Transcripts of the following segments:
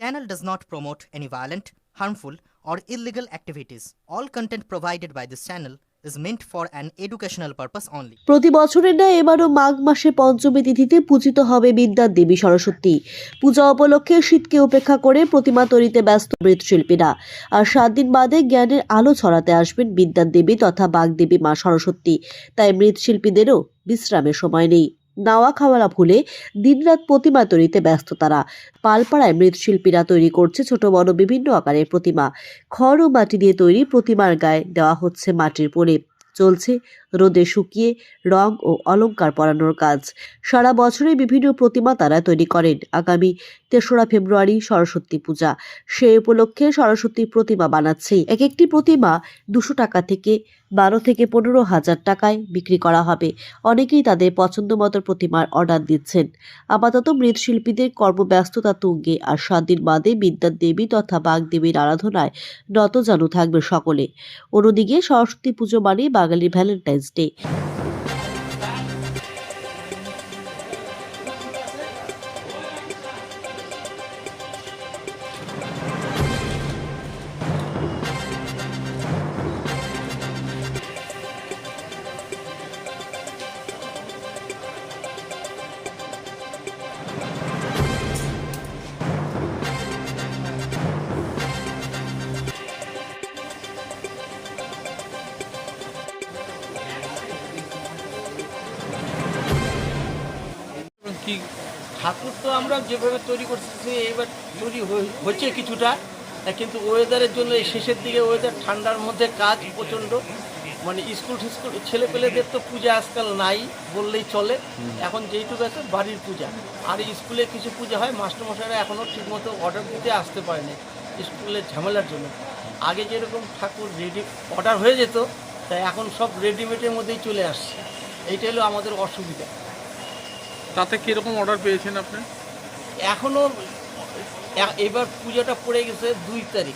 Channel does not promote any violent, harmful, or illegal activities. All content provided by this channel is meant for an educational purpose only. প্রতি বছরের ন্যায় এবারও মাঘ মাসে পঞ্চমী তিথিতে পূজিত হবে বিদ্যার দেবী সরস্বতী পূজা উপলক্ষে শীতকে উপেক্ষা করে প্রতিমা তৈরিতে ব্যস্ত মৃৎশিল্পীরা আর সাত দিন বাদে জ্ঞানের আলো ছড়াতে আসবেন বিদ্যার দেবী তথা বাগদেবী মা সরস্বতী তাই মৃৎশিল্পীদেরও বিশ্রামের সময় নেই নাওয়া খাওয়ালা ভুলে দিনরাত প্রতিমা তৈরিতে ব্যস্ত তারা। পালপাড়ায় মৃৎশিল্পীরা তৈরি করছে ছোট বড় বিভিন্ন আকারের প্রতিমা। খড় ও মাটি দিয়ে তৈরি প্রতিমার গায়ে দেওয়া হচ্ছে মাটির পরে চলছে রোদে শুকিয়ে, রং ও অলংকার পরানোর কাজ। সারা বছরে বিভিন্ন প্রতিমা তারা তৈরি করেন। আগামী তেসরা ফেব্রুয়ারি সরস্বতী পূজা। সে উপলক্ষে সরস্বতী প্রতিমা বানাচ্ছে। এক একটি প্রতিমা দুশো টাকা থেকে বারো থেকে পনেরো হাজার টাকায় বিক্রি করা হবে। অনেকেই তাদের পছন্দ মতো প্রতিমার অর্ডার দিচ্ছেন। আপাতত মৃৎশিল্পীদের কর্মব্যস্ততা তুঙ্গে আর সাত দিন বাদে বিদ্যার দেবী তথা বাগদেবীর আরাধনায় নতজানু থাকবে সকলে। অন্যদিকে সরস্বতী পুজো মানে বাঙালির ভ্যালেন্টাইন্স State. কি? ঠাকুর তো আমরা যেভাবে তৈরি করতেছি এবার তৈরি হচ্ছে কিছুটা। কিন্তু ওয়েদারের জন্য এই শেষের দিকে ওয়েদার ঠান্ডার মধ্যে কাজ প্রচণ্ড। মানে স্কুল টিস্কুল ছেলে পেলেদের তো পূজা আজকাল নাই বললেই চলে। এখন যেইটুকু আছে বাড়ির পূজা। আর স্কুলে কিছু পূজা হয় মাস্টারমশাইরা এখনও ঠিকমতো অর্ডার দিতে আসতে পারেনি স্কুলের ঝামেলার জন্য। আগে যেরকম ঠাকুর রেডি অর্ডার হয়ে যেত তাই এখন সব রেডিমেডের মধ্যেই চলে আসছে। এইটা হলো আমাদের অসুবিধা। তাতে কীরকম অর্ডার পেয়েছেন আপনি? এখনও, এ- এবার পুজোটা পড়ে গেছে দুই তারিখ।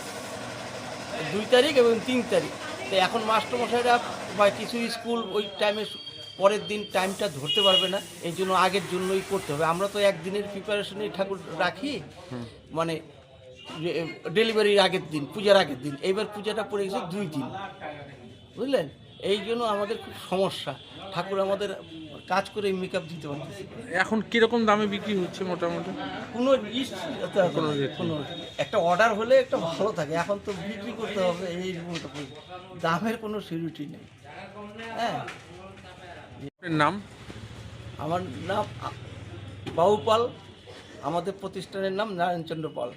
দুই তারিখ এবং তিন তারিখ। তো এখন মাস্টারমশাইরা বা কিছু স্কুল ওই টাইমে পরের দিন টাইমটা ধরতে পারবে না। এই জন্য আগের জন্যই করতে হবে। আমরা তো একদিনের প্রিপারেশনেই ঠাকুর রাখি। মানে ডেলিভারির আগের দিন, পূজার আগের দিন। এইবার পূজাটা পড়ে গেছে দুই দিন। বুঝলেন? এই জন্য আমাদের খুব সমস্যা। ঠাকুর আমাদের কাজ করে মেকআপ দিতে পারতেছে এখন কীরকম দামে বিক্রি হচ্ছে মোটামুটি? কোনো কোনো কোনো একটা অর্ডার হলে একটা ভালো থাকে এখন তো বিক্রি করতে হবে এই দামের কোনো সিউরিটি নেই। হ্যাঁ। নাম? আমার নাম আ- বাবু পাল আমাদের প্রতিষ্ঠানের নাম নারায়ণচন্দ্র পাল।